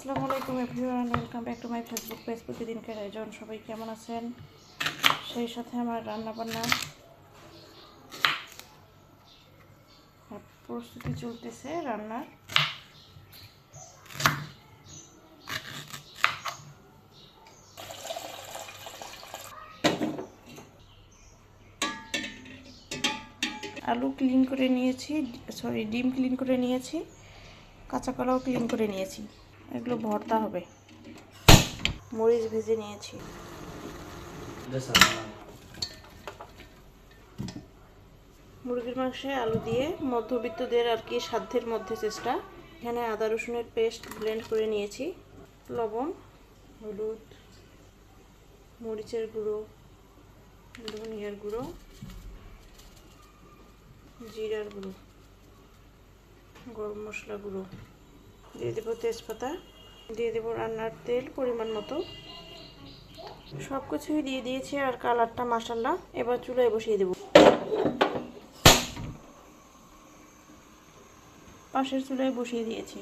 আসসালামু আলাইকুম everyone, welcome back to my Facebook page প্রতিদিনকার আয়োজন। সবাই কেমন আছেন? সেই সাথে আমার রান্না বান্না প্রস্তুতি চলতেছে রান্নার। আলু ক্লিন করে নিয়েছি সরি ডিম ক্লিন করে নিয়েছি, কাঁচা কলাও ক্লিন করে নিয়েছি। এগুলো ভর্তা হবে। মরিচ ভেজে নিয়েছি। মুরগির মাংসে আলু দিয়ে মধ্যবিত্তদের আর কি সাধ্যের মধ্যে চেষ্টা। এখানে আদা রসুনের পেস্ট ব্লেন্ড করে নিয়েছি। লবণ, হলুদ, মরিচের গুঁড়ো, ধনিয়ার গুঁড়ো, জিরার গুঁড়ো, গরম মশলা গুঁড়ো। দিয়ে দেবো তেজপাতা, দিয়ে দেবো রান্নার তেল পরিমাণ মতো। সব কিছুই দিয়ে দিয়েছি আর কালারটা মাসাল্লা এবার চুলায় বসিয়ে দেবো। পাশের চুলায় বসিয়ে দিয়েছি।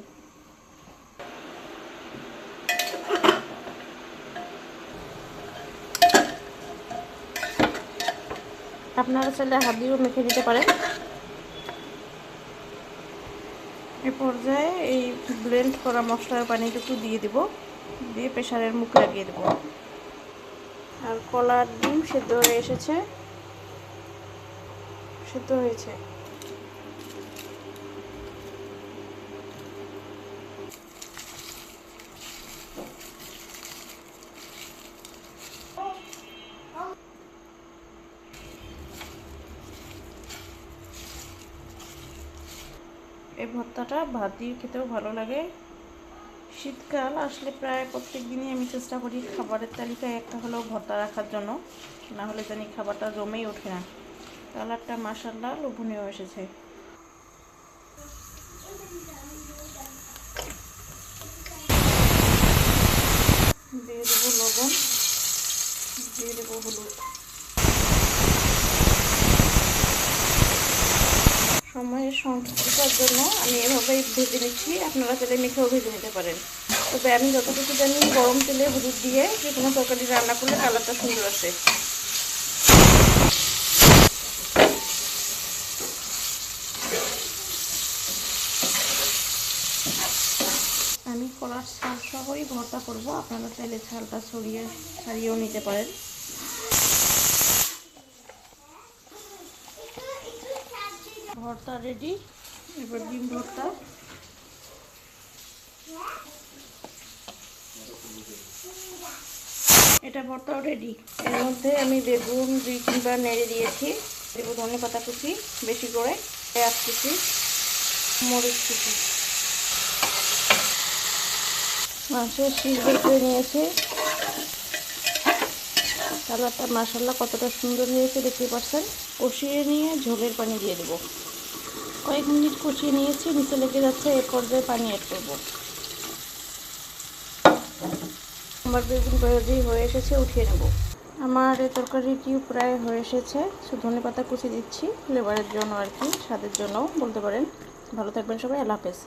আপনারা চাইলে হাত দিয়েও মেখে দিতে পারেন। এ পর্যায়ে এই ব্লেন্ড করা মশলার পানিটুকু দিয়ে দেব, দিয়ে প্রেশারের মুখ লাগিয়ে দেব। আর কলার ডিম সেদ্ধ হয়ে এসেছে, সেদ্ধ হয়েছে। এই ভর্তাটা ভাত দিয়ে খেতেও ভালো লাগে। শীতকাল আসলে প্রায় প্রত্যেক দিনই আমি চেষ্টা করি খাবারের তালিকায় একটা হলেও ভর্তা রাখার জন্য। না হলে জানি খাবারটা জমেই ওঠে না। কালারটা মাসাল্লাহ লোভনীয় এসেছে। দিয়ে দেবো লবণ, দিয়ে দেবো হলুদ। সময়ের সংক্ষিপ্ততার জন্য আমি এভাবেই ভেজে নিচ্ছি। আপনারা চাইলে মেখেও ভেজে নিতে পারেন। তবে আমি যতটুকু জানি গরম তেলে হলুদ দিয়ে যে কোনো তরকারি রান্না করলে কালারটা সুন্দর আসে। আমি কলার ছাল সহই ভর্তা করব। আপনারা চাইলে ছালটা ছড়িয়ে, ছাড়িয়েও নিতে পারেন। ভর্তা রেডি এবার ডিম ভর্তা। এটা ভর্তাও রেডি এর মধ্যে আমি বেগুন, দুই তিনবার নেড়ে দিয়েছি। দেবো ধনে পাতা কুচি বেশি করে, পেঁয়াজ কুচি, মরিচ কুচি। মাংসের শীষ করে নিয়েছি। কালারটা মাসাল্লা কতটা সুন্দর হয়েছে দেখতে পাচ্ছেন? কষিয়ে নিয়ে ঝোলের পানি দিয়ে দেবো। কয়েক মিনিট কষিয়ে নিয়েছি, নিচে লেগে যাচ্ছে এর পর্যায়ে পানি অ্যাড করব। আমার বেগুন ভাজি হয়ে এসেছে, উঠিয়ে নেব। আমার এই তরকারিটিও প্রায় হয়ে এসেছে। শুধু ধনে পাতা কুচি দিচ্ছি ফ্লেভারের জন্য আর কি, স্বাদের জন্য বলতে পারেন। ভালো থাকবেন সবাই, আল্লাহ হাফেজ।